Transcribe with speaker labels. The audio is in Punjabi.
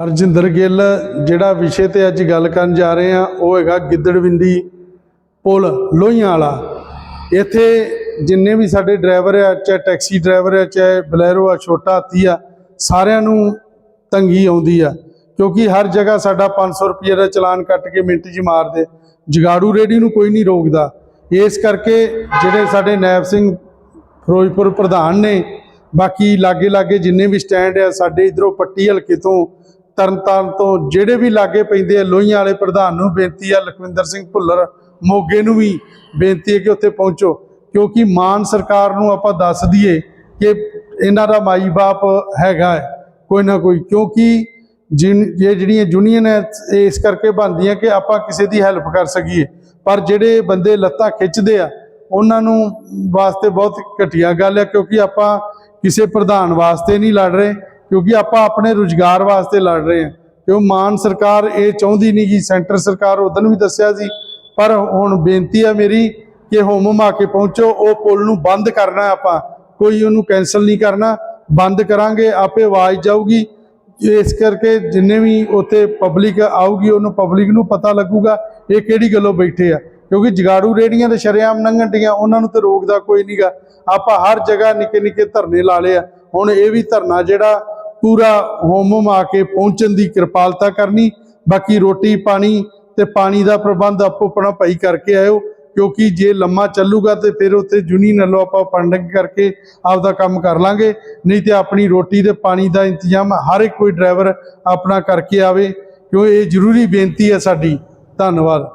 Speaker 1: ਹਰਜਿੰਦਰ ਗਿੱਲ, ਜਿਹੜਾ ਵਿਸ਼ੇ ਤੇ ਅੱਜ ਗੱਲ ਕਰਨ ਜਾ ਰਹੇ ਆ ਉਹ ਹੈਗਾ ਗਿੱਦੜਵਿੰਡੀ ਪੁਲ ਲੋਹੀਆਂ ਵਾਲਾ ਇੱਥੇ ਜਿੰਨੇ ਵੀ ਸਾਡੇ ਡਰਾਈਵਰ ਆ, ਚਾਹੇ ਟੈਕਸੀ ਡਰਾਈਵਰ ਆ, ਚਾਹੇ ਬਲੈਰੋ ਆ, ਛੋਟਾ ਹਾਥੀ ਆ, ਸਾਰਿਆਂ ਨੂੰ ਤੰਗੀ ਆਉਂਦੀ ਆ, ਕਿਉਂਕਿ ਹਰ ਜਗ੍ਹਾ ਸਾਡਾ 500 ਰੁਪਏ ਦਾ ਚਲਾਨ ਕੱਟ ਕੇ ਮਿੰਟ 'ਚ ਮਾਰਦੇ ਜਗਾੜੂ ਰੇੜੀ ਨੂੰ ਕੋਈ ਨਹੀਂ ਰੋਕਦਾ। ਇਸ ਕਰਕੇ ਜਿਹੜੇ ਸਾਡੇ ਨੈਬ ਸਿੰਘ ਫਿਰੋਜ਼ਪੁਰ ਪ੍ਰਧਾਨ ਨੇ, ਬਾਕੀ ਲਾਗੇ ਲਾਗੇ ਜਿੰਨੇ ਵੀ ਸਟੈਂਡ ਆ, ਸਾਡੇ ਇਧਰੋਂ ਪੱਟੀ ਹਲਕੇ ਤੋਂ ਤਰਨਤਾਰਨ ਤੋਂ ਜਿਹੜੇ ਵੀ ਲਾਗੇ ਪੈਂਦੇ ਆ, ਲੋਹੀਆਂ ਵਾਲੇ ਪ੍ਰਧਾਨ ਨੂੰ ਬੇਨਤੀ ਆ, ਲਖਵਿੰਦਰ ਸਿੰਘ ਭੁੱਲਰ ਮੋਗੇ ਨੂੰ ਵੀ ਬੇਨਤੀ ਹੈ ਕਿ ਉੱਥੇ ਪਹੁੰਚੋ, ਕਿਉਂਕਿ ਮਾਨ ਸਰਕਾਰ ਨੂੰ ਆਪਾਂ ਦੱਸ ਦਈਏ ਕਿ ਇਹਨਾਂ ਦਾ ਮਾਈ ਬਾਪ ਹੈਗਾ ਹੈ, ਕੋਈ ਨਾ ਕੋਈ, ਕਿਉਂਕਿ ਜਿਨ, ਇਹ ਜਿਹੜੀਆਂ ਯੂਨੀਅਨ ਹੈ ਇਸ ਕਰਕੇ ਬਣਦੀਆਂ ਕਿ ਆਪਾਂ ਕਿਸੇ ਦੀ ਹੈਲਪ ਕਰ ਸਕੀਏ, ਪਰ ਜਿਹੜੇ ਬੰਦੇ ਲੱਤਾਂ ਖਿੱਚਦੇ ਆ, ਉਹਨਾਂ ਨੂੰ ਵਾਸਤੇ ਬਹੁਤ ਘਟੀਆ ਗੱਲ ਹੈ, ਕਿਉਂਕਿ ਆਪਾਂ ਕਿਸੇ ਪ੍ਰਧਾਨ ਵਾਸਤੇ ਨਹੀਂ ਲੜ ਰਹੇ ਕਿਉਂਕਿ ਆਪਾਂ ਆਪਣੇ ਰੁਜ਼ਗਾਰ ਵਾਸਤੇ ਲੜ ਰਹੇ ਹਾਂ। ਕਿਉਂ ਮਾਨ ਸਰਕਾਰ ਇਹ ਚਾਹੁੰਦੀ ਨਹੀਂ ਕਿ ਸੈਂਟਰ ਸਰਕਾਰ ਉਦੋਂ ਵੀ ਦੱਸਿਆ ਸੀ, ਪਰ ਹੁਣ ਬੇਨਤੀ ਹੈ ਮੇਰੀ ਕਿ ਹੋਮ ਆ ਕੇ ਪਹੁੰਚੋ, ਉਹ ਪੁਲ ਨੂੰ ਬੰਦ ਕਰਨਾ ਆਪਾਂ। ਕੋਈ ਉਹਨੂੰ ਕੈਨਸਲ ਨਹੀਂ ਕਰਨਾ। ਬੰਦ ਕਰਾਂਗੇ, ਆਪੇ ਆਵਾਜ਼ ਜਾਊਗੀ। ਇਸ ਕਰਕੇ ਜਿੰਨੇ ਵੀ ਉੱਥੇ ਪਬਲਿਕ ਆਊਗੀ, ਉਹਨੂੰ ਪਬਲਿਕ ਨੂੰ ਪਤਾ ਲੱਗੂਗਾ ਇਹ ਕਿਹੜੀ ਗੱਲੋਂ ਬੈਠੇ ਆ। ਕਿਉਂਕਿ ਜਗਾੜੂ ਰੇੜੀਆਂ ਤੇ ਸ਼ਰੇਆਮ ਲੰਘਣ ਡੀਆਂ ਉਹਨਾਂ ਨੂੰ ਤੇ ਰੋਕਦਾ ਕੋਈ ਨਹੀਂਗਾ ਆਪਾਂ ਹਰ ਜਗ੍ਹਾ ਨਿੱਕੇ ਨਿੱਕੇ ਧਰਨੇ ਲਾ ਲਏ ਆ। ਹੁਣ ਇਹ ਵੀ ਧਰਨਾ ਜਿਹੜਾ ਪੂਰਾ ਹੋਮ ਆ ਕੇ ਪਹੁੰਚਣ ਦੀ ਕਿਰਪਾਲਤਾ ਕਰਨੀ, ਬਾਕੀ ਰੋਟੀ ਪਾਣੀ ਤੇ ਪਾਣੀ ਦਾ ਪ੍ਰਬੰਧ ਆਪੋ ਆਪਣਾ ਭਾਈ ਕਰਕੇ ਆਇਓ, ਕਿਉਂਕਿ ਜੇ ਲੰਮਾ ਚੱਲੂਗਾ ਤੇ ਫਿਰ ਉੱਥੇ ਯੂਨੀਅਨ ਨਾਲੋਂ ਆਪਾਂ ਫੰਡਿੰਗ ਕਰਕੇ ਆਪਦਾ ਕੰਮ ਕਰ ਲਾਂਗੇ, ਨਹੀਂ ਤੇ ਆਪਣੀ ਰੋਟੀ ਤੇ ਪਾਣੀ ਦਾ ਇੰਤਜ਼ਾਮ ਹਰ ਇੱਕ ਕੋਈ ਡਰਾਈਵਰ ਆਪਣਾ ਕਰਕੇ ਆਵੇ, ਕਿਉਂ ਇਹ ਜ਼ਰੂਰੀ ਬੇਨਤੀ ਹੈ ਸਾਡੀ। ਧੰਨਵਾਦ।